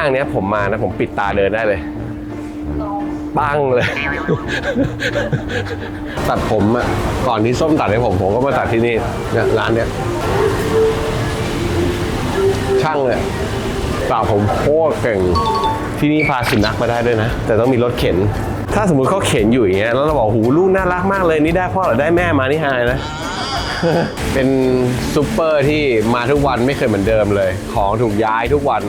างเนี้ยผมมานะผมปิดตาเดินได้เลยปังเลย ตัดผมอะก่อนที่ส้มตัดให้ผมผมก็มาตัดที่นี่เนี่ยร้านเนี้ยช่างเลยปากผมโคตรเก่งที่นี่พาสุนัขมาได้ด้วยนะ แต่ต้องมีรถเข็น ถ้าสมมุติเขาเข็นอยู่อย่างเงี้ยแล้วเราบอกหูลูกน่ารักมากเลยนี่ได้พ่อหรือได้แม่มานี่หายนะเป็นซูเปอร์ที่มาทุกวันไม่เคยเหมือนเดิมเลย ของถูกย้ายทุกวัน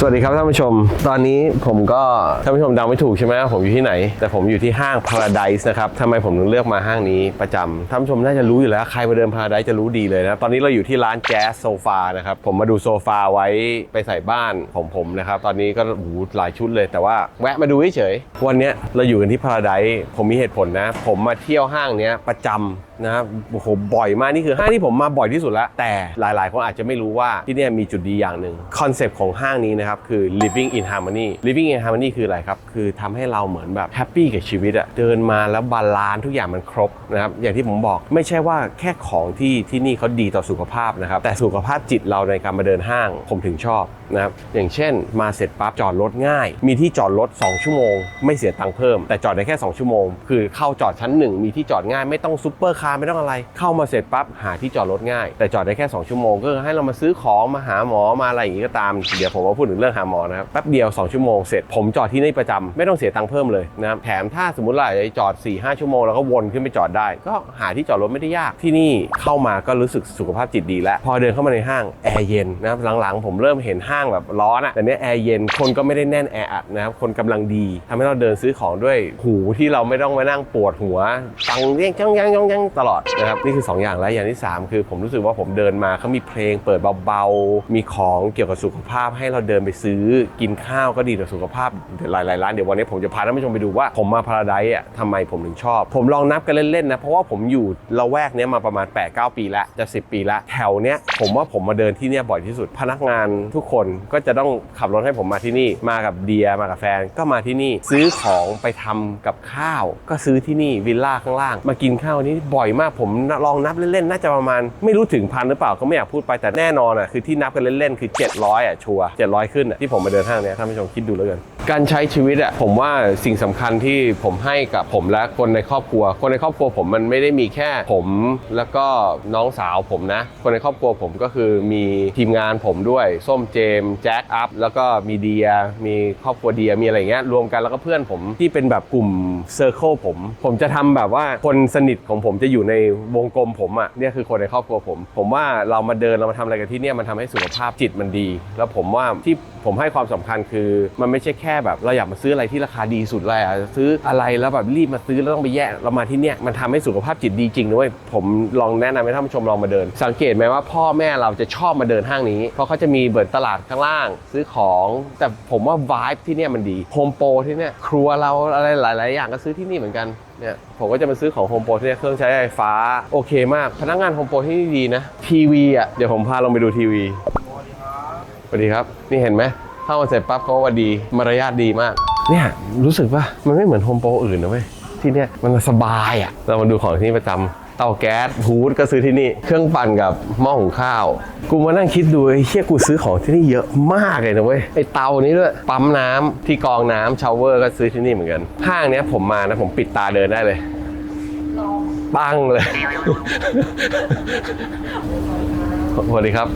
สวัสดีครับท่านผู้ชม ตอนนี้ผมก็ท่านผู้ชมเดาไม่ถูกใช่ไหมผมอยู่ที่ไหน แต่ผมอยู่ที่ห้าง Paradise นะครับทำไมผมถึงเลือกมาห้างนี้ประจำท่านผู้ชมน่าจะรู้อยู่แล้ว ใครมาเดิน Paradise จะรู้ดีเลยนะ ตอนนี้เราอยู่ที่ร้านแจ๊สโซฟานะครับ ผมมาดูโซฟาไว้ไปใส่บ้านของผมนะครับ ตอนนี้ก็โอ้โหลายชุดเลย แต่ว่าแวะมาดูเฉยๆวันนี้เราอยู่กันที่ Paradise ผมมีเหตุผลนะ ผมมาเที่ยวห้างเนี้ยประจำ นะครับโอ้โหบ่อยมากนี่คือห้างที่ผมมาบ่อยที่สุดแล้วแต่หลายๆ คนอาจจะไม่รู้ว่าที่นี่มีจุดดีอย่างหนึ่งคอนเซปต์ของห้างนี้นะครับคือ living in harmony living in harmony คืออะไรครับคือทำให้เราเหมือนแบบแฮปปี้กับชีวิตอะเดินมาแล้วบาลานซ์ทุกอย่างมันครบนะครับอย่างที่ผมบอกไม่ใช่ว่าแค่ของที่ที่นี่เขาดีต่อสุขภาพนะครับแต่สุขภาพจิตเราในการมาเดินห้างผมถึงชอบ นะครับอย่างเช่น มาเสร็จปั๊บจอดรถง่าย มีที่จอดรถ 2 ชั่วโมง ไม่เสียตังค์เพิ่ม แต่จอดได้แค่ 2 ชั่วโมง คือเข้าจอดชั้น 1 มีที่จอดง่ายไม่ต้องซุปเปอร์คาร์ไม่ต้องอะไร เข้ามาเสร็จปั๊บหาที่จอดรถง่าย แต่จอดได้แค่ 2 ชั่วโมง ก็ให้เรามาซื้อของมาหาหมอมาอะไรอย่างงี้ก็ตาม เดี๋ยวผมมาพูดถึงเรื่องหาหมอนะครับแป๊บเดียว 2 ชั่วโมงเสร็จผมจอดที่นี่ประจำไม่ต้องเสียตังค์เพิ่มเลยนะครับแถมถ้าสมมติเราอยากจะจอด4 5ชั่วโมงแล้วก็วนขึ้นไปจอดได้ ก็หาที่จอดรถไม่ได้ยากที่นี่เข้ามาก็รู้สึกสุขภาพจิตดีแล้วพอเดินเข้ามาในห้างแอร์เย็นนะครับหลังๆ ผมเริ่มเห็นห้างแบบร้อนอะแต่เนี้ยแอร์เย็นคนก็ไม่ได้แน่นแออัดนะครับคนกำลังดีทำให้เราเดินซื้อของด้วยหูที่เราไม่ต้องมานั่งปวดหัวฟังเรียงจังยังยังยังตลอดนะครับนี่คือ 2 อย่างแล้วอย่างที่ 3 คือผมรู้สึกว่าผมเดินมาเขามีเพลงเปิดเบาๆ มีของเกี่ยวกับสุขภาพให้เราเดินไปซื้อกินข้าวก็ดีต่อสุขภาพหลายๆร้านเดี๋ยววันนี้ผมจะพาท่านผู้ชมไปดูว่าผมมาพาราไดซ์อะทำไมผมถึงชอบ ผมลองนับกันเล่นๆนะเพราะว่าผมอยู่ละแวกเนี้ยมาประมาณ8-9ปีแล้วจะ10 ปีแล้วแถวเนี้ยผมว่าผมมาเดินที่เนี่ยบ่อยที่สุดพนักงานทุกคนก็จะต้องขับรถให้ผมมาที่นี่มากับเดียมากับแฟนก็มาที่นี่ ซื้อของไปทำกับข้าว ก็ซื้อที่นี่วิลล่าข้างล่าง มากินข้าวนี้บ่อยมากผมลองนับเล่นๆน่าจะประมาณ ไม่รู้ถึงพันหรือเปล่าก็ไม่อยากพูดไปแต่แน่นอนอะคือที่นับกันเล่นๆคือ 700อะชัวร์700 ขึ้นอะที่ผมมาเดินห้างเนี้ยท่านผู้ชมคิดดูแล้วกันการใช้ชีวิตอะผมว่าสิ่งสำคัญที่ผมให้กับผมและคนในครอบครัว คนในครอบครัวผมมันไม่ได้มีแค่ผมแล้วก็น้องสาวผมนะ คนในครอบครัวผมก็คือมีทีมงานผมด้วยส้มเจมแจ็คอัพแล้วก็มีเดีย มีครอบครัวเดียมีอะไรเงี้ยรวมกันแล้วก็เพื่อนผมที่เป็นแบบกลุ่มเซอร์เคิลผม ผมจะทำแบบว่าคนสนิทของผมจะอยู่ในวงกลมผมอะเนี่ยคือคนในครอบครัวผม ผมว่าเรามาเดินเรามาทำอะไรกันที่เนี่ยมันทำให้สุขภาพจิตมันดี แล้วผมว่าที่ผมให้ความสำคัญคือ มันไม่ใช่แค่แบบเราอยากมาซื้ออะไรที่ราคาดีสุดเลยอะซื้ออะไรแล้วแบบรีบมาซื้อแล้วต้องไปแย่เรามาที่เนี่ยมันทำให้สุขภาพจิตดีจริงด้วยผมลองแนะนำให้ท่านผู้ชมลองมาเดิน สังเกตไหมว่าพ่อแม่เราจะชอบมาเดินห้างนี้ เพราะเขาจะมีเบิร์ตลาดข้างล่างซื้อของ แต่ผมว่าวายที่เนี่ยมันดีโฮมโปรที่เนี่ยครัวเราอะไรหลาย ๆ อย่างก็ซื้อที่นี่เหมือนกันเนี่ยผมก็จะมาซื้อของโฮมโปรที่เนี่ยเครื่องใช้ไฟฟ้าโอเคมาก พนักงานโฮมโปรที่นี่ดีนะทีวีอะเดี๋ยวผมพาลงไปดูทีวีสวัสดีครับ นี่เห็นไหมเข้ามาเสร็จปั๊บเขาว่าดีมารยาทดีมาก เนี่ยรู้สึกว่ามันไม่เหมือนโฮมโปรอื่นนะเว้ยที่เนี่ยมันสบายอะเรามาดูของที่นี่ประจำ เตาแก๊สฮูดก็ซื้อที่นี่เครื่องปั่นกับหม้อหุงข้าว กูมานั่งคิดดูไอ้เชี่ยกูซื้อของที่นี่เยอะมากเลยนะเว้ยไอ้เตานี้ด้วยปั๊มน้ำที่กองน้ำชาวเวอร์ก็ซื้อที่นี่เหมือนกันห้างเนี้ยผมมานะผมปิดตาเดินได้เลยปังเลยสวัสดีครับ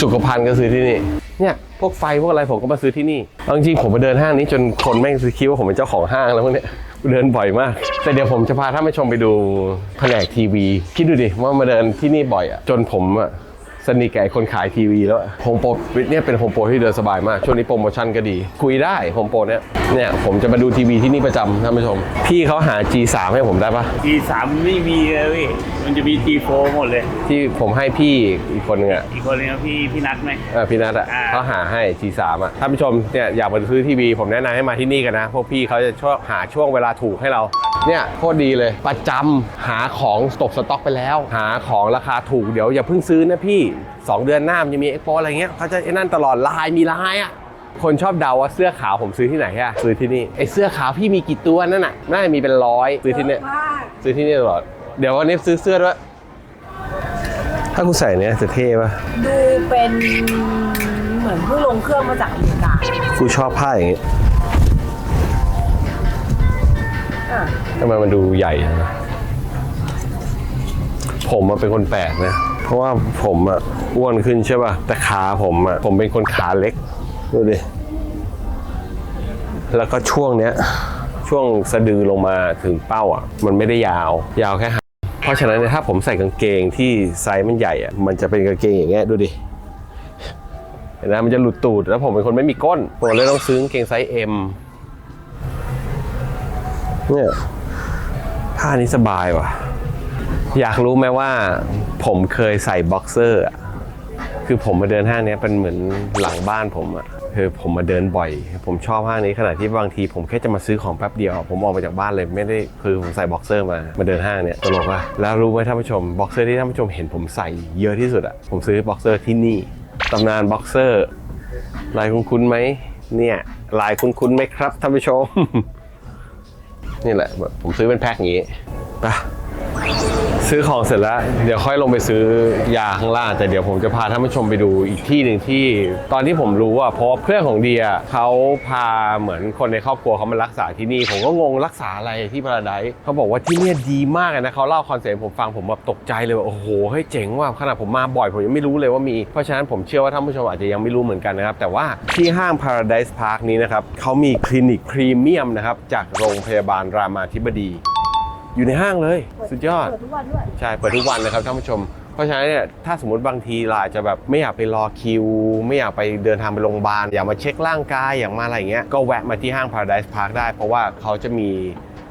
สุขภัณฑ์ก็ซื้อที่นี่เนี่ยพวกไฟพวกอะไรผมก็มาซื้อที่นี่เอาจริงๆผมมาเดินห้างนี้จนคนแม่งคิดว่าผมเป็นเจ้าของห้างแล้วพวกเนี้ย เดินบ่อยมาก แต่เดี๋ยวผมจะพาท่านผู้ชมไปดูแผนกทีวีคิดดูดิว่ามาเดินที่นี่บ่อยอะจนผมอะ สนิทกับไอ้คนขายทีวีแล้วโฮมโปรเนี่ยเป็นโฮมโปรที่เดินสบายมาก ช่วงนี้โปรโมชั่นก็ดี คุยได้โฮมโปรเนี่ยเนี่ยผมจะมาดูทีวีที่นี่ประจำท่านผู้ชม พี่เขาหา G3 ให้ผมได้ปะ G3 ไม่มีเลยพี่มันจะมี G4 หมดเลย ที่ผมให้พี่อีกคนนึงอะอีกคนนึงอะพี่พี่นัทไหมเออพี่นัทอะอ่าเขาหาให้ G3 อะท่านผู้ชมเนี่ยอยากมาซื้อทีวีผมแนะนำให้มาที่นี่กันนะ พวกพี่เขาจะชอบหาช่วงเวลาถูกให้เราเนี่ยโคตรดีเลยประจำหาของตกสต็อกไปแล้ว หาของราคาถูกเดี๋ยวอย่าเพิ่งซื้อนะพี่2 เดือนหน้ามันจะมีเอ็กโปอะไรเงี้ยเขาจะไอ้นั่นตลอดไลน์มีไลน์อะคนชอบเดาว่าเสื้อขาวผมซื้อที่ไหนอะซื้อที่นี่ไอเสื้อขาวพี่มีกี่ตัวนั่นน่ะน่าจะมีเป็นร้อยซื้อที่เนี่ยมากซื้อที่นี่ตลอดเดี๋ยววันนี้ซื้อเสื้อด้วยถ้ากูใส่เนี้ยจะเท่ปะดูเป็นเหมือนเพิ่งลงเครื่องมาจากอเมริกากูชอบผ้าอย่างงี้อะทำไมมันดูใหญ่จังนะผมอะเป็นคนแปลกนะ เพราะว่าผมอะอ้วนขึ้นใช่ป่ะแต่ขาผมอะผมเป็นคนขาเล็กดูดิแล้วก็ช่วงเนี้ยช่วงสะดือลงมาถึงเป้าอะ มันไม่ได้ยาว ยาวแค่หาเพราะฉะนั้นถ้าผมใส่กางเกงที่ไซส์มันใหญ่อะมันจะเป็นกางเกงอย่างเงี้ยดูดิเห็นไหมมันจะหลุดตูดแล้วผมเป็นคนไม่มีก้นผมเลยต้องซื้อกางเกงไซส์ M เนี่ยผ้านี้สบายว่ะ อยากรู้ไหมว่าผมเคยใส่บ็อกเซอร์อะคือผมมาเดินห้างนี้เป็นเหมือนหลังบ้านผมอะคือผมมาเดินบ่อย ผมชอบห้างนี้ขนาดที่บางทีผมแค่จะมาซื้อของแป๊บเดียว ผมออกมาจากบ้านเลยไม่ได้คือผมใส่บ็อกเซอร์มามาเดินห้างเนี่ยตลกว่ะแล้วรู้ไหมท่านผู้ชมบ็อกเซอร์ที่ท่านผู้ชมเห็นผมใส่เยอะที่สุดอะผมซื้อบ็อกเซอร์ที่นี่ตำนานบ็อกเซอร์ลายคุ้นๆไหมเนี่ยลายคุ้นๆไหมครับท่านผู้ชม นี่แหละผมซื้อเป็นแพ็คอย่างนี้ไป ซื้อของเสร็จแล้ว เดี๋ยวค่อยลงไปซื้อยาข้างล่าง แต่เดี๋ยวผมจะพาท่านผู้ชมไปดูอีกที่หนึ่งที่ตอนที่ผมรู้อะเพราะว่าเพื่อนของเดียเขาพาเหมือนคนในครอบครัวเขามารักษาที่นี่ ผมก็งงรักษาอะไรที่พาราไดเขาบอกว่าที่เนี่ยดีมากนะเขาเล่าคอนเซ็ปต์ผมฟังผมแบบตกใจเลยว่าโอ้โหเฮ้ยเจ๋งว่ะขนาดผมมาบ่อยผมยังไม่รู้เลยว่ามีเพราะฉะนั้นผมเชื่อว่าท่านผู้ชมอาจจะยังไม่รู้เหมือนกันนะครับแต่ว่าที่ห้าง Paradise Park นี้นะครับเขามีคลินิกพรีเมียมนะครับจากโรงพยาบาลรามาธิบดี อยู่ในห้างเลยสุดยอด เปิดทุกวันด้วย ใช่ เปิดทุกวันนะครับท่านผู้ชม เพราะฉะนั้นเนี่ยถ้าสมมติบางทีเราอาจจะแบบไม่อยากไปรอคิว ไม่อยากไปเดินทางไปโรงพยาบาล อยากมาเช็คร่างกาย อยากมาอะไรอย่างเงี้ย ก็แวะมาที่ห้าง Paradise Park ได้ เพราะว่าเขาจะมี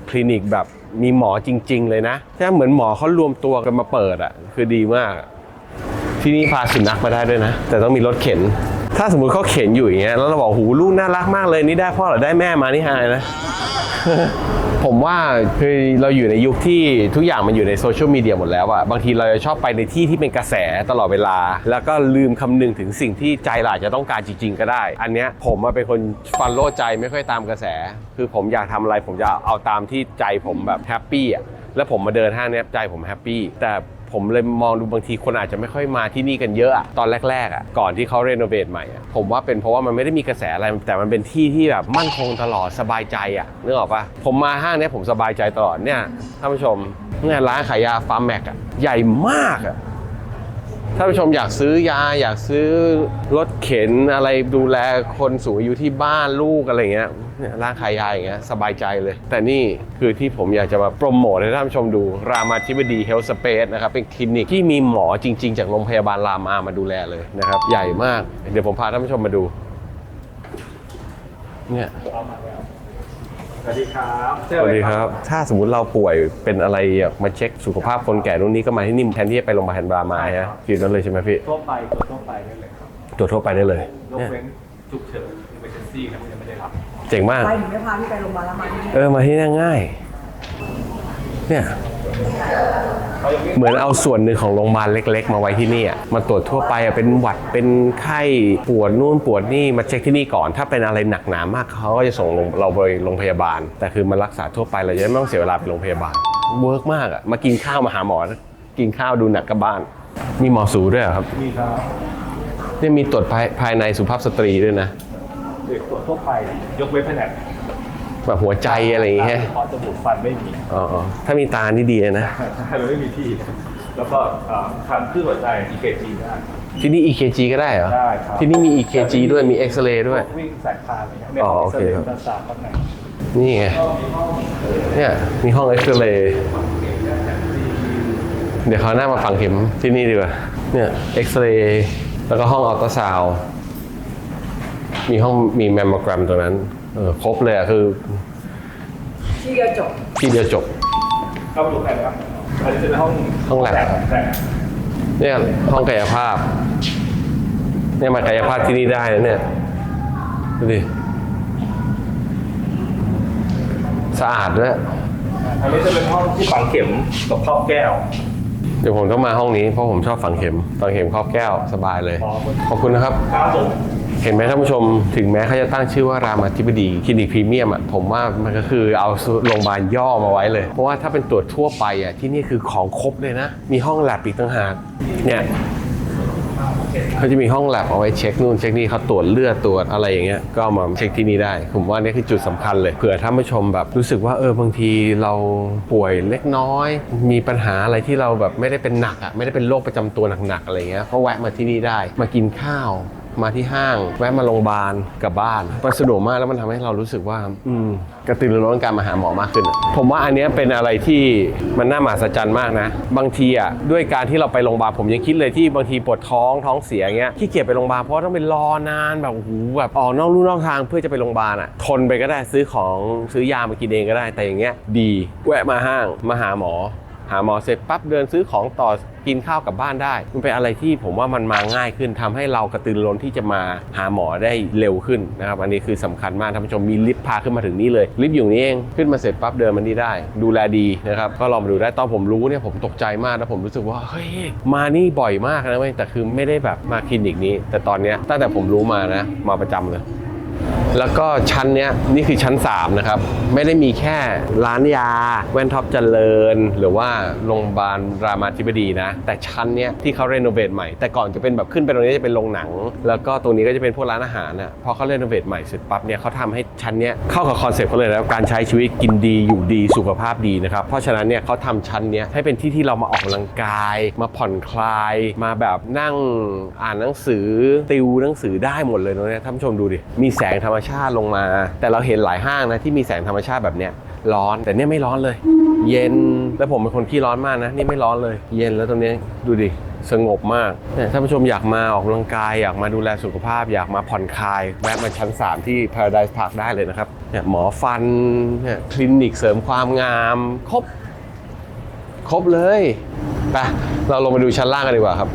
คลินิกแบบมีหมอจริง ๆ เลยนะใช่เหมือนหมอเขารวมตัวกันมาเปิดอะคือดีมากอะที่นี่พาสุนัขมาได้ด้วยนะ แต่ต้องมีรถเข็น ถ้าสมมติเขาเข็นอยู่อย่างเงี้ยแล้วเราบอกหูลูกน่ารักมากเลยนี่ได้พ่อหรือได้แม่มานี่หายนะ ผมว่าคือเราอยู่ในยุคที่ทุกอย่างมันอยู่ในโซเชียลมีเดียหมดแล้วอะบางทีเราจะชอบไปในที่ที่เป็นกระแสตลอดเวลา แล้วก็ลืมคำนึงถึงสิ่งที่ใจเราอาจจะต้องการจริง ๆ ก็ได้ อันเนี้ยผมมาเป็นคนฟันโลดใจไม่ค่อยตามกระแส คือผมอยากทำอะไรผมจะเอาตามที่ใจผมแบบแฮปปี้อะแล้วผมมาเดินห้างเนี้ยใจผมแฮปปี้แต่ ผมเลยมองดูบางทีคนอาจจะไม่ค่อยมาที่นี่กันเยอะอะตอนแรกๆอะก่อนที่เขาเรโนเวทใหม่อะผมว่าเป็นเพราะว่ามันไม่ได้มีกระแสอะไร แต่มันเป็นที่ที่แบบมั่นคงตลอดสบายใจอะนึกออกปะผมมาห้างเนี้ยผมสบายใจตลอดเนี่ยท่านผู้ชมเนี่ยร้านขายยาฟาร์มแม็กอะใหญ่มากอะ ท่านผู้ชมอยากซื้อยาอยากซื้อรถเข็นอะไรดูแลคนสูงอายุที่บ้านลูกอะไรเงี้ยเนี่ยร้านขายยาอย่างเงี้ยสบายใจเลย แต่นี่คือที่ผมอยากจะมาโปรโมทให้ท่านผู้ชมดู รามาธิบดีเฮล t ์สเปซนะครับเป็นคลินิกที่มีหมอจริง ๆ จากโรงพยาบาลรามามาดูแลเลยนะครับ ใหญ่มาก เดี๋ยวผมพาท่านผู้ชมมาดูเนี่ย สวัสดีครับสวัสดีครับ ถ้าสมมติเราป่วยเป็นอะไรอยากมาเช็คสุขภาพคนแก่ตรงนี้ก็มาที่นี่แทนที่จะไปโรงพยาบาลรามาฮะอยู่นั่นเลยใช่ไหมพี่ทั่วไปตัวทั่วไปได้เลยครับตรวจทั่วไปได้เลยยกเว้นฉุกเฉิน emergency ครับยังไม่ได้รับ เจ๋งมากไปถึงไม่พาพี่ไปโรงพยาบาลแล้วมาที่นี่เออมาที่นี่ง่าย เนี่ย เหมือนเอาส่วนหนึ่งของโรงพยาบาลเล็ก ๆ มาไว้ที่นี่อะมาตรวจทั่วไปอะเป็นหวัดเป็นไข้ปวดนู่นปวดนี่มาเช็คที่นี่ก่อน ถ้าเป็นอะไรหนักหนามากเขาก็จะส่งเราไปโรงพยาบาล แต่คือมารักษาทั่วไปเราจะได้ไม่ต้องเสียเวลาไปโรงพยาบาลเวิร์กมากอะมากินข้าวมาหาหมอกินข้าวดูหนักกลับบ้าน มีหมอสูด้วยเหรอครับมีครับเนี่ยมีตรวจภายภายในสุภาพสตรีด้วยนะเด็กตัวทั่วไปยกเว้นแผนก แบบหัวใจอะไรอย่างเงี้ยพอจมูกฟันไม่มีอ๋อๆถ้ามีตานี่ดีเลยนะเราไม่มีที่ แล้วก็อ่าทำคลื่นหัวใจ EKG ได้ที่นี่ EKG ก็ได้เหรอได้ครับที่นี่มี EKG ด้วยมีเอ็กซเรย์ด้วยวิ่งสายพานอะไรเงี้ยเนี่ยอ๋อโอเคครับประสาทข้างในนี่ไงเนี่ยมีห้องเอ็กซเรย์เดี๋ยวเขาวหน้ามาฝังเข็มที่นี่ดีกว่าเนี่ยเอ็กซเรย์แล้วก็ห้องอัลตราซาวด์มีห้องมีแมมโมแกรมตรงนั้น เออครบเลยอะคือที่เดียวจบที่เดียวจบ เข้าไปดูใครนะครับอันนี้เป็นห้องห้องแลบแต่เนี่ยห้องกายภาพ เนี่ยมากายภาพที่นี่ได้นะเนี่ยดูดิสะอาดด้วยอันนี้จะเป็นห้องที่ฝังเข็มกับครอบแก้ว เดี๋ยวผมต้องมาห้องนี้เพราะผมชอบฝังเข็มฝังเข็มครอบแก้วสบายเลยอ๋อขอบคุณนะครับ ครับผม เห็นไหมท่านผู้ชม ถึงแม้เขาจะตั้งชื่อว่ารามาธิบดีคลินิกพรีเมียมอะผมว่ามันก็คือเอาโรงพยาบาลย่อมาไว้เลย เพราะว่าถ้าเป็นตรวจทั่วไปอะที่นี่คือของครบเลยนะ มีห้องแลบอีกต่างหากเนี่ยเขาจะมีห้องแลบเอาไว้เช็คนู่นเช็คนี่เขาตรวจเลือดตรวจอะไรอย่างเงี้ยก็มาเช็คที่นี่ได้ ผมว่านี่คือจุดสำคัญเลยเผื่อท่านผู้ชมแบบรู้สึกว่าเออบางทีเราป่วยเล็กน้อย มีปัญหาอะไรที่เราแบบไม่ได้เป็นหนักอะไม่ได้เป็นโรคประจำตัวหนักๆอะไรเงี้ยก็แวะมาที่นี่ได้ มากินข้าว มาที่ห้าง แวะมาโรงพยาบาลกลับบ้านมันสะดวกมากแล้วมันทำให้เรารู้สึกว่า อืมกระตือรือร้นการมาหาหมอมากขึ้น ผมว่าอันนี้เป็นอะไรที่มันน่ามหัศจรรย์มากนะ บางทีอะด้วยการที่เราไปโรงพยาบาลผมยังคิดเลยที่บางทีปวดท้องท้องเสียเงี้ยขี้เกียจไปโรงพยาบาลเพราะต้องไปรอนานแบบโอ้โหแบบออกนอกลู่นอกทางเพื่อจะไปโรงพยาบาลอะทนไปก็ได้ซื้อของซื้อยามากินเองก็ได้แต่อย่างเงี้ยดี แวะมาห้างมาหาหมอ หาหมอเสร็จปั๊บเดินซื้อของต่อกินข้าวกลับบ้านได้ มันเป็นอะไรที่ผมว่ามันมาง่ายขึ้นทำให้เรากระตือรือร้นที่จะมาหาหมอได้เร็วขึ้นนะครับอันนี้คือสำคัญมากท่านผู้ชมมีลิฟต์พาขึ้นมาถึงนี่เลยลิฟต์อยู่นี่เองขึ้นมาเสร็จปั๊บเดินมันนี่ได้ ดูแลดีนะครับก็ลองมาดูได้ตอนผมรู้เนี่ยผมตกใจมากแล้วผมรู้สึกว่าเฮ้ยมานี่บ่อยมากนะเว้ยแต่คือไม่ได้แบบมาคลินิกนี้ แต่ตอนเนี้ยตั้งแต่ผมรู้มานะมาประจำเลย แล้วก็ชั้นเนี้ยนี่คือชั้น 3 นะครับ ไม่ได้มีแค่ร้านยา แว่นท็อปเจริญ หรือว่าโรงพยาบาลรามาธิบดีนะ แต่ชั้นเนี้ยที่เขาเรโนเวทใหม่ แต่ก่อนจะเป็นแบบขึ้นไปตรงนี้จะเป็นโรงหนัง แล้วก็ตรงนี้ก็จะเป็นพวกร้านอาหารน่ะพอเขาเรโนเวทใหม่เสร็จปั๊บเนี่ยเขาทำให้ชั้นเนี้ยเข้ากับคอนเซ็ปต์เขาเลยแล้วการใช้ชีวิตกินดีอยู่ดีสุขภาพดีนะครับเพราะฉะนั้นเนี่ยเขาทำชั้นเนี้ยให้เป็นที่ที่เรามาออกกำลังกาย มาผ่อนคลาย มาแบบนั่งอ่านหนังสือติวหนังสือได้หมดเลยนะเนี่ยท่านผู้ชมดูดิมีแสงธรรมชาติลงมา แต่เราเห็นหลายห้างนะที่มีแสงธรรมชาติแบบเนี้ยร้อนแต่เนี่ยไม่ร้อนเลย เย็นแล้วผมเป็นคนขี้ร้อนมากนะนี่ไม่ร้อนเลย เย็นแล้วตรงนี้ดูดิสงบมากเนี่ยท่านผู้ชมอยากมาออกกำลังกาย อยากมาดูแลสุขภาพ อยากมาผ่อนคลายแวะมาชั้น 3 ที่ Paradise Park ได้เลยนะครับเนี่ยหมอฟันเนี่ยคลินิกเสริมความงาม ครบ ครบเลยไปเราลงมาดูชั้นล่างกันดีกว่าครับ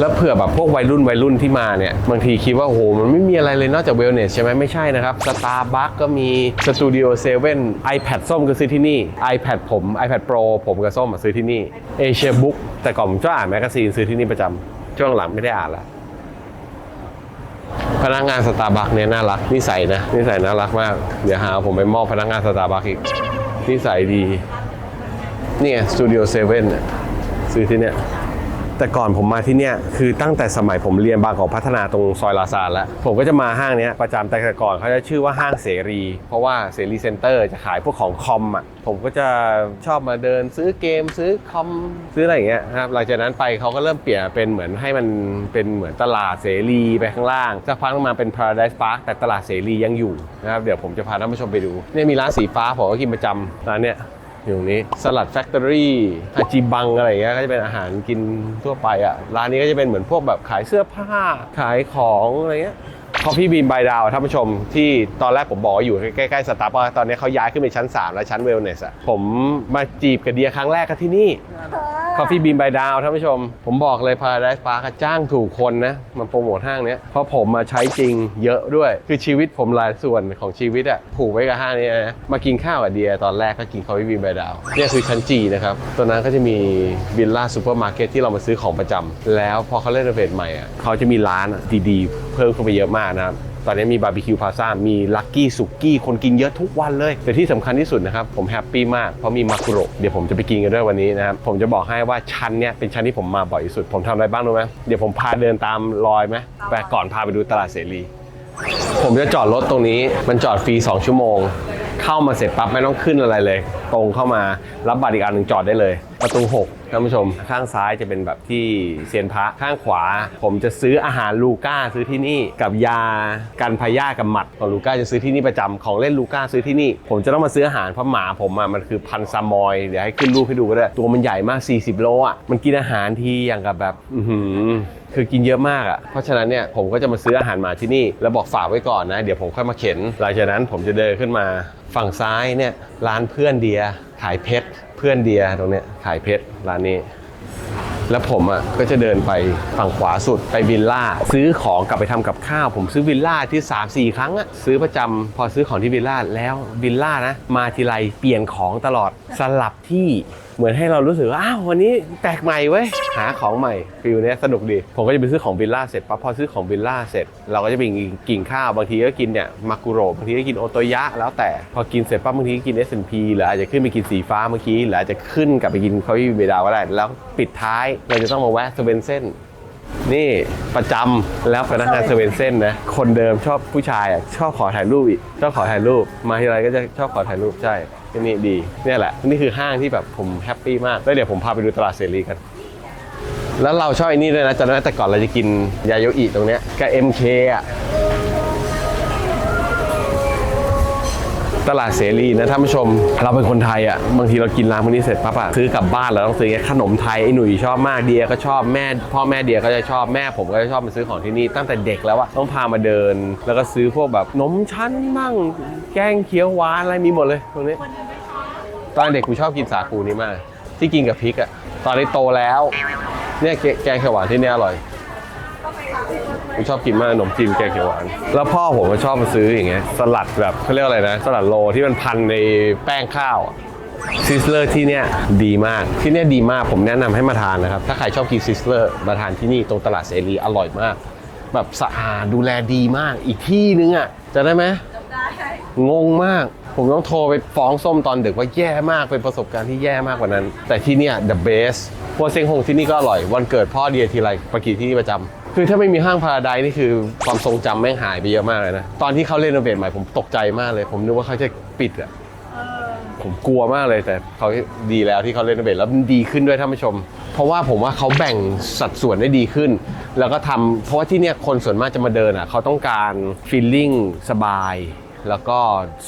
แล้วเผื่อแบบพวกวัยรุ่นวัยรุ่นที่มาเนี่ย บางทีคิดว่าโอ้โหมันไม่มีอะไรเลยนอกจากเวลเนสใช่ไหมไม่ใช่นะครับสตาร์บัคก็มีสตูดิโอเซเว่น iPad ส้มก็ซื้อที่นี่ iPad ผม iPad Pro ผมกับส้มมาซื้อที่นี่เอเชียบุ๊กแต่ก่อนผมชอบอ่านแมกกาซีนซื้อที่นี่ประจำช่วงหลังไม่ได้อ่านละพนักงานสตาร์บัคเนี่ยน่ารักนิสัยนะนิสัยน่ารักมาก เดี๋ยวหาผมไปมอบพนักงานสตาร์บัคอีกนิสัยดีเนี่ยสตูดิโอเซเว่นซื้อที่เนี่ย แต่ก่อนผมมาที่เนี่ยคือตั้งแต่สมัยผมเรียนบางกอกพัฒนาตรงซอยลาซานแล้ว ผมก็จะมาห้างเนี้ยประจำแต่ก่อนเขาจะชื่อว่าห้างเสรี เพราะว่าเสรีเซ็นเตอร์จะขายพวกของคอมอะผมก็จะชอบมาเดินซื้อเกมซื้อคอมซื้ออะไรอย่างเงี้ยนะครับหลังจากนั้นไปเขาก็เริ่มเปลี่ยนเป็นเหมือนให้มันเป็นเหมือนตลาดเสรีไปข้างล่างสักพักมาเป็น Paradise Park แต่ตลาดเสรียังอยู่นะครับเดี๋ยวผมจะพาท่านผู้ชมไปดูเนี่ยมีร้านสีฟ้าผมก็กินประจำร้านเนี้ย อยู่ตรงนี้สลัดแฟคทอรี่ฮาจิบังอะไรเงี้ยก็จะเป็นอาหารกินทั่วไปอะร้านนี้ก็จะเป็นเหมือนพวกแบบขายเสื้อผ้าขายของอะไรเงี้ยคอฟฟี่บีนบายดาวท่านผู้ชมที่ตอนแรกผมบอกอยู่ใกล้ๆสตาร์บัคตอนนี้เขาย้ายขึ้นไปชั้น 3 และชั้นเวลเนสอะผมมาจีบกับเดียครั้งแรกก็ที่นี่ คอฟฟี่บีนบายดาวท่านผู้ชม ผมบอกเลย Paradise Park จ้างถูกคนนะมาโปรโมทห้างเนี้ยเพราะผมมาใช้จริงเยอะด้วย คือชีวิตผมหลายส่วนของชีวิตอะผูกไว้กับห้างนี้นะมากินข้าวกับเดียตอนแรกก็กินคอฟฟี่บีนบายดาวเนี่ยคือชั้นจีนะครับตอนนั้นก็จะมีบิลล่าซูเปอร์มาร์เก็ตที่เรามาซื้อของประจำแล้วพอเขาเล่นเฟสใหม่อะเขาจะมีร้านดีๆ เพิ่มเข้าไปเยอะมากนะครับ ตอนนี้มีบาร์บีคิวพาซ่ามีลักกี้สุกี้คนกินเยอะทุกวันเลย แต่ที่สำคัญที่สุดนะครับ ผมแฮปปี้มากเพราะมีมากุโระเดี๋ยวผมจะไปกินกันด้วยวันนี้นะครับ ผมจะบอกให้ว่าชั้นเนี้ยเป็นชั้นที่ผมมาบ่อยที่สุด ผมทำอะไรบ้างรู้ไหมเดี๋ยวผมพาเดินตามรอยไหมไปก่อนพาไปดูตลาดเสรี ผมจะจอดรถตรงนี้มันจอดฟรี2ชั่วโมง เข้ามาเสร็จปั๊บไม่ต้องขึ้นอะไรเลย ตรงเข้ามารับบัตรอีกอันหนึ่งจอดได้เลย ประตู6ท่านผู้ชม ข้างซ้ายจะเป็นแบบที่เซียนพระข้างขวา ผมจะซื้ออาหารลูก้าซื้อที่นี่กับยากันพยากับหมัดของลูก้าจะซื้อที่นี่ประจำของเล่นลูก้าซื้อที่นี่ ผมจะต้องมาซื้ออาหารเพราะหมาผมอะมันคือพันซามอยเดี๋ยวให้ขึ้นรูปให้ดูก็ได้ตัวมันใหญ่มาก 40 โลอะมันกินอาหารทีอย่างกับแบบอืคือกินเยอะมากอะ เพราะฉะนั้นเนี่ยผมก็จะมาซื้ออาหารหมาที่นี่ แล้วบอกฝากไว้ก่อนนะ เดี๋ยวผมค่อยมาเข็น หลังจากนั้นผมจะเดินขึ้นมาฝั่งซ้ายเนี่ยร้านเพื่อนเดียขายเพชร เพื่อนเดียตรงเนี้ยขายเพชรร้านนี้ แล้วผมอะก็จะเดินไปฝั่งขวาสุดไปวิลล่าซื้อของกลับไปทำกับข้าว ผมซื้อวิลล่าที่ 3 4 ครั้งอะซื้อประจำพอซื้อของที่วิลล่าแล้ววิลล่านะมาทีไรเปลี่ยนของตลอดสลับที่เหมือนให้เรารู้สึกว่าอ้าววันนี้แปลกใหม่เว้ยหาของใหม่ฟิลเนี้ยสนุกดีผมก็จะไปซื้อของวิลล่าเสร็จปั๊บพอซื้อของวิลล่าเสร็จ เราก็จะไปกินข้าวบางทีก็กินเนี่ยมากุโรบางทีก็กินโอโตยะแล้วแต่พอกินเสร็จปั๊บบางทีก็กิน S&P หรืออาจจะขึ้นไปกินสีฟ้าเมื่อกี้หรืออาจจะขึ้นกลับไปกินคาเฟ่เบดาก็ได้แล้วปิดท้ายเราจะต้องมาแวะสเวนเซนนี่ประจำแล้วพนักงานเซเว่นเส้นนะคนเดิมชอบผู้ชายอะชอบขอถ่ายรูปอีกชอบขอถ่ายรูป มาทีไรก็จะชอบขอถ่ายรูปใช่ที่นี่ดีเนี่ยแหละนี่คือห้างที่แบบผมแฮปปี้มากแล้วเดี๋ยวผมพาไปดูตลาดเสรีกัน แล้วเราชอบไอ้นี่ด้วยนะจำได้ไหมแต่ก่อนเราจะกินยาโยอิตรงเนี้ยกับ MK อะ ตลาดเสรีนะท่านผู้ชม เราเป็นคนไทยอะบางทีเรากินร้านพวกนี้เสร็จปั๊บอะซื้อกลับบ้านเราต้องซื้อไงขนมไทยไอ้หนุ่ยชอบมากเดียก็ชอบแม่ พ่อแม่เดียก็จะชอบแม่ผมก็จะชอบมาซื้อของที่นี่ตั้งแต่เด็กแล้วอะต้องพามาเดิน แล้วก็ซื้อพวกแบบนมชั้นมั่งแกงเขียวหวานอะไรมีหมดเลยตรงนี้ตอนเด็กกูชอบกินสาคูนี้มาก ที่กินกับพริกอะตอนนี้โตแล้วเนี่ยแกงเขียวหวานที่เนี่ยอร่อย ผมชอบกินมากขนมจีนแกงเขียวหวาน แล้วพ่อผมก็ชอบมาซื้ออย่างเงี้ยสลัดแบบเขาเรียกอะไรนะ สลัดโลที่มันพันในแป้งข้าวซิสเลอร์ที่เนี่ยดีมากที่เนี่ยดีมากผมแนะนำให้มาทานนะครับ ถ้าใครชอบกินซิสเลอร์มาทานที่นี่ตรงตลาดเสรีอร่อยมาก แบบสะอาดดูแลดีมากอีกที่นึงอะจะได้ไหมงงมาก ผมต้องโทรไปฟ้องส้มตอนดึกว่าแย่มากเป็นประสบการณ์ที่แย่มากกว่านั้น แต่ที่เนี่ย the best พวกเซ็งฮงที่นี่ก็อร่อย วันเกิดพ่อเดียทีไรไปกินที่นี่ประจำ คือถ้าไม่มีห้างพาราไดซ์นี่คือความทรงจำแม่งหายไปเยอะมากเลยนะ ตอนที่เขาเล่นโนเวทใหม่ผมตกใจมากเลย ผมนึกว่าเขาจะปิดอะผมกลัวมากเลยแต่เขาดีแล้วที่เขาเล่นเบทแล้วมันดีขึ้นด้วยท่านผู้ชม เพราะว่าผมว่าเขาแบ่งสัดส่วนได้ดีขึ้น แล้วก็ทำเพราะว่าที่เนี่ยคนส่วนมากจะมาเดินอะเขาต้องการฟีลลิ่งสบาย แล้วก็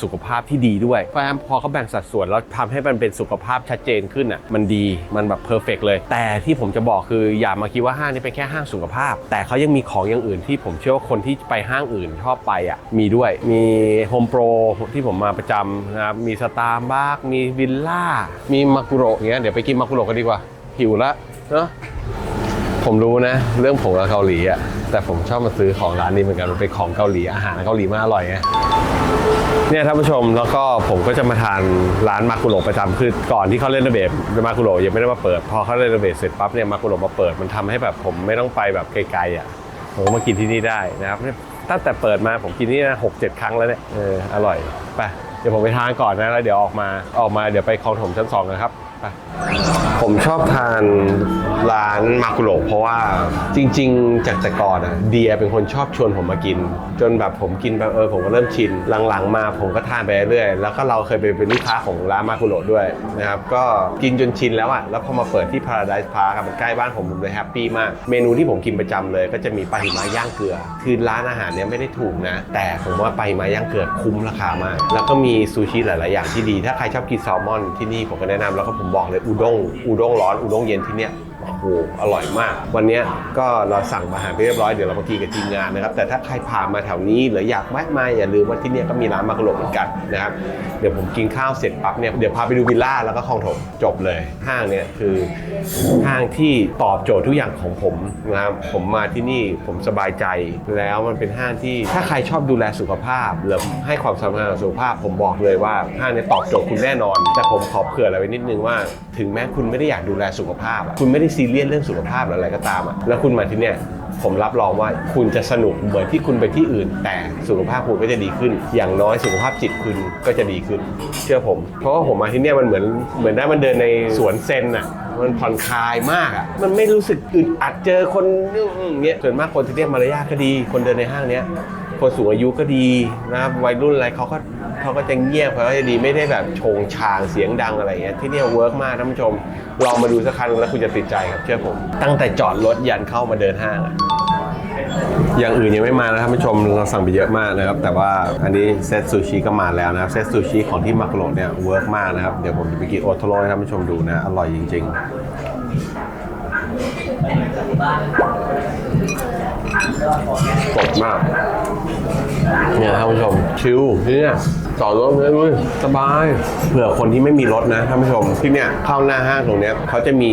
สุขภาพที่ดีด้วยเพราะฉะนั้นพอเขาแบ่งสัดส่วนแล้วทำให้มันเป็นสุขภาพชัดเจนขึ้นอะมันดีมันแบบเพอร์เฟกเลย แต่ที่ผมจะบอกคืออย่ามาคิดว่าห้างนี้เป็นแค่ห้างสุขภาพ แต่เขายังมีของอย่างอื่นที่ผมเชื่อว่าคนที่ไปห้างอื่นชอบไปอะมีด้วยมีโฮมโปรที่ผมมาประจำนะครับมีสตาร์บัคมีวิลล่ามีมากุโร่เงี้ยเดี๋ยวไปกินมากุโระกันดีกว่าหิวละเนาะ ผมรู้นะ เรื่องผงกับเกาหลีอะแต่ผมชอบมาซื้อของร้านนี้เหมือนกันมันเป็นของเกาหลีอาหารเกาหลีมากอร่อยไงเนี่ยท่านผู้ชมแล้วก็ผมก็จะมาทานร้านมากุโรประจำคือก่อนที่เขาเล่นระเบิดมากุโรยังไม่ได้มาเปิด พอเขาเล่นระเบิดเสร็จปั๊บเนี่ยมากุโรมาเปิดมันทำให้แบบผมไม่ต้องไปแบบไกลๆอะผมก็มากินที่นี่ได้นะครับตั้งแต่เปิดมาผมกินนี่นะหกเจ็ดครั้งแล้วเนี่ยเอออร่อยไปเดี๋ยวผมไปทานก่อนนะแล้วเดี๋ยวออกมาออกมาเดี๋ยวไปคลองถมชั้นสองนะครับ ไปผมชอบทานร้านมากุโระเพราะว่าจริง ๆ จากแต่ก่อนอะเดียเป็นคนชอบชวนผมมากิน จนแบบผมกินแบบเออผมก็เริ่มชินหลังๆ มาผมก็ทานไปเรื่อยแล้วก็เราเคยไปเป็นลูกค้าของร้านมากุโระด้วยนะครับก็กินจนชินแล้วอะแล้วพอมาเปิดที่ Paradise Park ครับมันใกล้บ้านผมผมเลยแฮปปี้มาก เมนูที่ผมกินประจำเลย ก็จะมีปลาหิมะย่างเกลือ คือร้านอาหารเนี้ยไม่ได้ถูกนะ แต่ผมว่าปลาหิมะย่างเกลือคุ้มราคามาก แล้วก็มีซูชิหลายๆอย่างที่ดี ถ้าใครชอบกินแซลมอนที่นี่ผมก็แนะนำแล้วก็ผมบอกเลยอุด้งอุด้งร้อนอุด้งเย็นที่เนี้ย โอ้โหอร่อยมาก วันนี้ก็เราสั่งอาหารไปเรียบร้อยเดี๋ยวเรามากินกับทีมงานนะครับแต่ถ้าใครผ่านมาแถวนี้หรืออยากแวะมาอย่าลืมว่าที่นี่ก็มีร้านมากุโระเหมือนกันนะครับเดี๋ยวผมกินข้าวเสร็จปั๊บเนี่ยเดี๋ยวพาไปดูวิลล่าแล้วก็คลองถมจบเลยห้างเนี่ยคือห้างที่ตอบโจทย์ทุกอย่างของผมนะครับผมมาที่นี่ผมสบายใจแล้วมันเป็นห้างที่ถ้าใครชอบดูแลสุขภาพหรือให้ความสำคัญกับสุขภาพ ผมบอกเลยว่าห้างเนี้ตอบโจทย์คุณแน่นอน แต่ผมขอเผื่ออะไรไว้นิดนึงว่า ถึงแม้คุณไม่ได้อยากดูแลสุขภาพคุณไม่ได้ซีเรียสเรื่องสุขภาพหรืออะไรก็ตามอะแล้วคุณมาที่เนี่ยผมรับรองว่าคุณจะสนุกเหมือนที่คุณไปที่อื่น แต่สุขภาพคุณก็จะดีขึ้น อย่างน้อยสุขภาพจิตคุณก็จะดีขึ้น เชื่อผม เพราะว่าผมมาที่เนี่ยมันเหมือนเหมือนได้มันเดินในสวนเซนอะมันผ่อนคลายมากอะมันไม่รู้สึกอึดอัดเจอคนเงี้ยส่วนมากคนที่เนี่ยมารยาทก็ดี คนเดินในห้างเนี้ย คนสูงอายุก็ดีนะครับวัยรุ่นอะไรเขาก็เขาก็จะเงียบเขาก็จะดีไม่ได้แบบโชงชางเสียงดังอะไรเงี้ยที่นี่เวิร์กมากท่านผู้ชมลองมาดูสักครั้งแล้วคุณจะติดใจครับเชื่อผม ตั้งแต่จอดรถยันเข้ามาเดินห้างอะอย่างอื่นยังไม่มานะท่านผู้ชมเราสั่งไปเยอะมากนะครับ แต่ว่าอันนี้เซตซูชิก็มาแล้วนะครับเซตซูชิของที่มาโกโรเนี่ยเวิร์กมากนะครับเดี๋ยวผมจะไปกินโอโทโร่ให้ท่านผู้ชมดูนะอร่อยจริง ๆ สดมาก เนี่ยท่านผู้ชมชิลที่เนี่ย จอดรถเลยด้วยสบาย เผื่อคนที่ไม่มีรถนะท่านผู้ชมที่เนี่ยเข้าหน้าห้างตรงเนี้ยเขาจะมี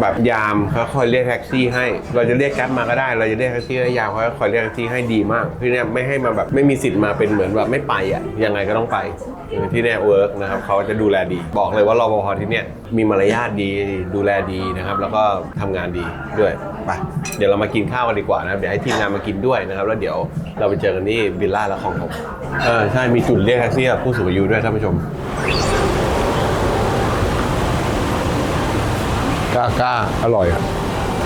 แบบยามเขาคอยเรียกแท็กซี่ให้ เราจะเรียกแก๊ปมาก็ได้ เราจะเรียกแท็กซี่ได้ยามเขาคอยเรียกแท็กซี่ให้ดีมากที่เนี่ยไม่ให้มาแบบไม่มีสิทธิ์มาเป็นเหมือนแบบไม่ไปอะยังไงก็ต้องไปที่เนี่ยเวิร์กนะครับเขาจะดูแลดี บอกเลยว่ารปภที่เนี่ยมีมารยาทดีดูแลดีนะครับ แล้วก็ทำงานดีด้วยไปเดี๋ยวเรามากินข้าวกันดีกว่านะครับเดี๋ยวให้ทีมงานมากินด้วยนะครับ แล้วเดี๋ยวเราไปเจอกันที่วิลล่าและคลองถมเออใช่มีจุดเรียกแท็กซี่กับผู้สูงอายุด้วยท่านผู้ชมกล้ากล้าอร่อยอะ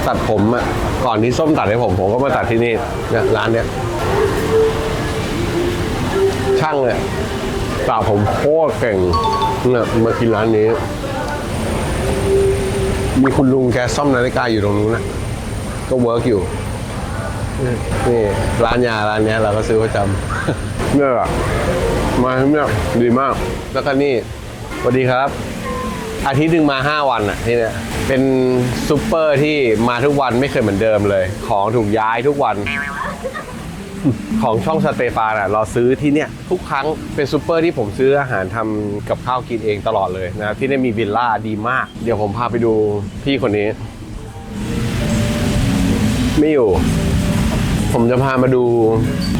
ตัดผมอะก่อนที่ส้มตัดให้ผมผมก็มาตัดที่นี่เนี่ยร้านเนี้ยช่างเลยตัดผมโคตรเก่งเนี่ยมากินร้านนี้ มีคุณลุงแกซ่อมนาฬิกาอยู่ตรงนู้นนะก็เวิร์กอยู่นี่นี่ร้านยาร้านเนี้ยเราก็ซื้อประจำเนี่ยอะ มาที่เนี่ยดีมาก แล้วก็นี่สวัสดีครับ อาทิตย์หนึ่งมา 5 วันอะที่เนี่ยเป็นซูเปอร์ที่มาทุกวันไม่เคยเหมือนเดิมเลย ของถูกย้ายทุกวัน ของช่องสเตฟานอะเราซื้อที่เนี่ยทุกครั้งเป็นซูเปอร์ที่ผมซื้ออาหารทำกับข้าวกินเองตลอดเลยนะที่นี่มีวิลล่าดีมาก เดี๋ยวผมพาไปดูพี่คนนี้ ไม่อยู่ ผมจะพามาดู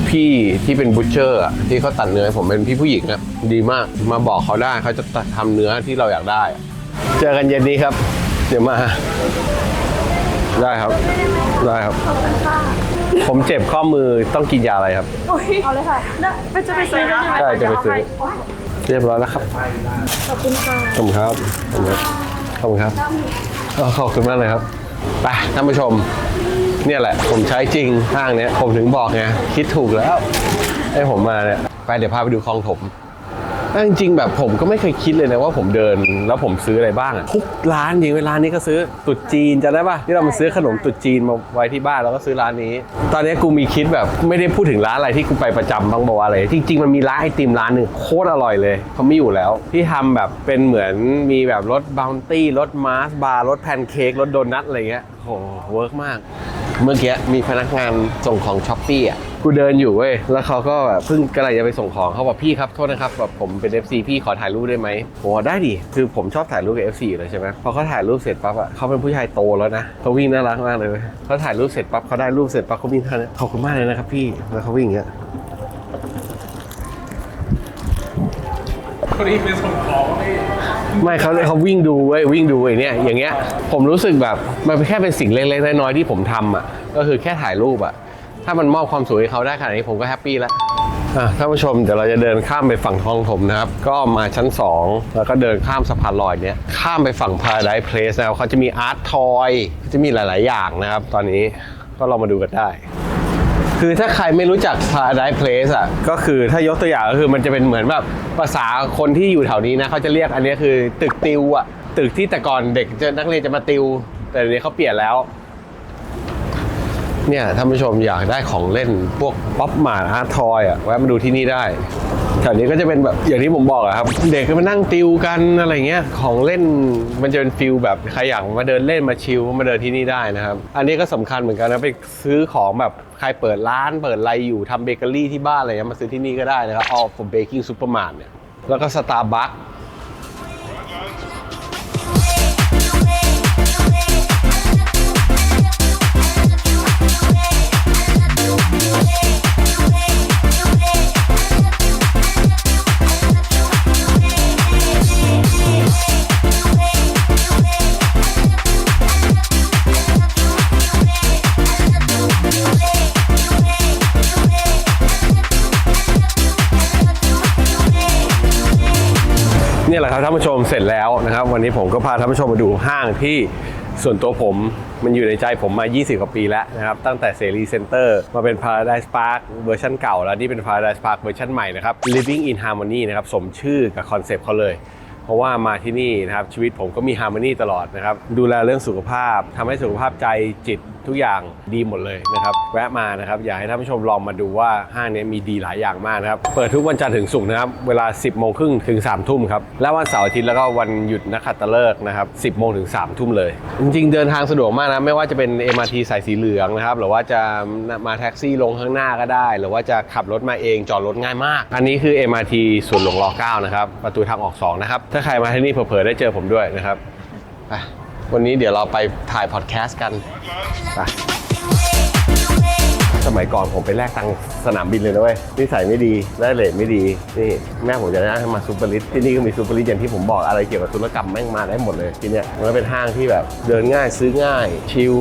พี่ที่เป็นบูชเชอร์อะที่เขาตัดเนื้อให้ผมเป็นพี่ผู้หญิงอะดีมากมาบอกเขาได้เขาจะตัดทำเนื้อที่เราอยากได้อะเจอกันเย็นนี้ครับ เดี๋ยวมา ได้ครับ ได้ครับ ผมเจ็บข้อมือต้องกินยาอะไรครับเอาเลยค่ะได้ไปจะไปซื้อได้ไหมใช่จะไปซื้อเรียบร้อยแล้วครับขอบคุณค่ะขอบคุณครับขอบคุณครับขอบคุณครับเออขอบคุณมากเลยครับไปท่านผู้ชม เนี่ยแหละ ผมใช้จริงห้างเนี้ย ผมถึงบอกไง คิดถูกแล้ว ให้ผมมาเนี่ย ไปเดี๋ยวพาไปดูคลองถมแต่จริงๆแบบผมก็ไม่เคยคิดเลยนะว่าผมเดินแล้วผมซื้ออะไรบ้างทุกร้านจริงเวลานี้ก็ซื้อตุ๊ดจีนจะได้ปะที่เรามาซื้อขนมตุ๊ดจีนมาไว้ที่บ้านแล้วก็ซื้อร้านนี้ ตอนนี้กูมีคิดแบบไม่ได้พูดถึงร้านอะไรที่กูไปประจำบ้างบอกว่าอะไรจริง ๆ มันมีร้านไอติมร้านหนึ่งโคตรอร่อยเลยเขาไม่อยู่แล้วที่ทำแบบเป็นเหมือนมีแบบรสบ u วตี้รสมาร์สบาร์รสแพนเค้กรสโดนัทอะไรเงี้ยโหเวิร์กมาก เมื่อกี้มีพนักงานส่งของช้อปปี้อะกูเดินอยู่เว้ย แล้วเขาก็แบบเพิ่งกำลังจะไปส่งของเขาบอกพี่ครับโทษนะครับแบบผมเป็น FC พี่ขอถ่ายรูปได้ไหมผมบอกได้ดิ คือผมชอบถ่ายรูปกับ FC อยู่เลยใช่ไหมพอเขาถ่ายรูปเสร็จปั๊บอะเขาเป็นผู้ชายโตแล้วนะเขาวิ่งน่ารักมากเลยเขาถ่ายรูปเสร็จปั๊บเขาได้รูปเสร็จปั๊บเขาวิ่งท่านี้ขอบคุณมากเลยนะครับพี่ แล้วเขาวิ่งอย่างเงี้ยคนนี้เป็นส่งของไม่ ไม่เขาเขาวิ่งดูเว้ยวิ่งดูไอ้เนี่ยอย่างเงี้ยผมรู้สึกแบบมันแค่เป็นสิ่งเล็กๆน้อยๆที่ผมทำอะก็คือแค่ถ่ายรูปอะถ้ามันมอบความสุขให้เขาได้ขนาดนี้ผมก็แฮปปี้แล้วอะท่านผู้ชมเดี๋ยวเราจะเดินข้ามไปฝั่งคลองถมนะครับ ก็มาชั้น 2 แล้วก็เดินข้ามสะพานลอยเนี้ยข้ามไปฝั่ง Paradise Place นะครับเขาจะมีอาร์ตทอยจะมีหลาย ๆ อย่างนะครับ ตอนนี้ก็ลองมาดูกันได้ คือถ้าใครไม่รู้จัก Paradise Place อะก็คือถ้ายกตัวอย่างก็คือมันจะเป็นเหมือนแบบภาษาคนที่อยู่แถวนี้นะเขาจะเรียกอันนี้คือตึกติวอะตึกที่แต่ก่อนเด็กจะนักเรียนจะมาติว แต่เดี๋ยวนี้เขาเปลี่ยนแล้ว เนี่ยท่านผู้ชมอยากได้ของเล่นพวกป๊อปมาร์ทอาร์ทอยอะแวะมาดูที่นี่ได้แถวนี้ก็จะเป็นแบบอย่างที่ผมบอกอะครับ เด็กก็มานั่งติวกันอะไรเงี้ยของเล่นมันจะเป็นฟิลแบบใครอยากมาเดินเล่นมาชิลมาเดินที่นี่ได้นะครับ อันนี้ก็สำคัญเหมือนกันนะไปซื้อของแบบใครเปิดร้านเปิดอะไรอยู่ทำเบเกอรี่ที่บ้านอะไรเงี้ยมาซื้อที่นี่ก็ได้นะครับ All for Baking Supermart เนี่ยแล้วก็ Starbucks เนี่ยแห เสร็จแล้วนะครับ วันนี้ผมก็พาท่านผู้ชมมาดูห้างที่ส่วนตัวผมมันอยู่ในใจผมมา 20 กว่าปีแล้วนะครับ ตั้งแต่เสรีเซ็นเตอร์มาเป็น Paradise Park เวอร์ชันเก่า แล้วนี่เป็น Paradise Park เวอร์ชันใหม่นะครับ Living in Harmony นะครับ สมชื่อกับคอนเซปต์เขาเลย เพราะว่ามาที่นี่นะครับ ชีวิตผมก็มีฮาร์ m มนีตลอดนะครับ ดูแลเรื่องสุขภาพทำให้สุขภาพใจจิต ทุกอย่างดีหมดเลยนะครับ แวะมานะครับอยากให้ท่านผู้ชมลองมาดูว่าห้างนี้มีดีหลายอย่างมากนะครับ เปิดทุกวันจันทร์ถึงศุกร์นะครับเวลา 10โมงครึ่งถึง3ทุ่มครับและวันเสาร์อาทิตย์แล้วก็วันหยุดนักขัตฤกษ์นะครับ10โมงถึง3ทุ่มเลย จริงๆ เดินทางสะดวกมากนะไม่ว่าจะเป็น MRT สายสีเหลืองนะครับหรือว่าจะมาแท็กซี่ลงข้างหน้าก็ได้ หรือว่าจะขับรถมาเองจอดรถง่ายมาก อันนี้คือ MRT ส่วนหลวงร9นะครับประตูทางออก2นะครับถ้าใครมาที่นี่เผลอๆได้เจอผมด้วยนะครับไป วันนี้เดี๋ยวเราไปถ่ายพอดแคสต์กันไปสมัยก่อนผมไปแลกตังค์สนามบินเลยนะเว้ยนิสัยไม่ดีได้เลทไม่ดีนี่แม่ผมจะได้ให้มาซูเปอร์ลิสที่นี่ก็มีซูเปอร์ลิสอย่างที่ผมบอกอะไรเกี่ยวกับธุรกรรมแม่งมาได้หมดเลยที่เนี่ยมันก็เป็นห้างที่แบบเดินง่ายซื้อง่ายชิล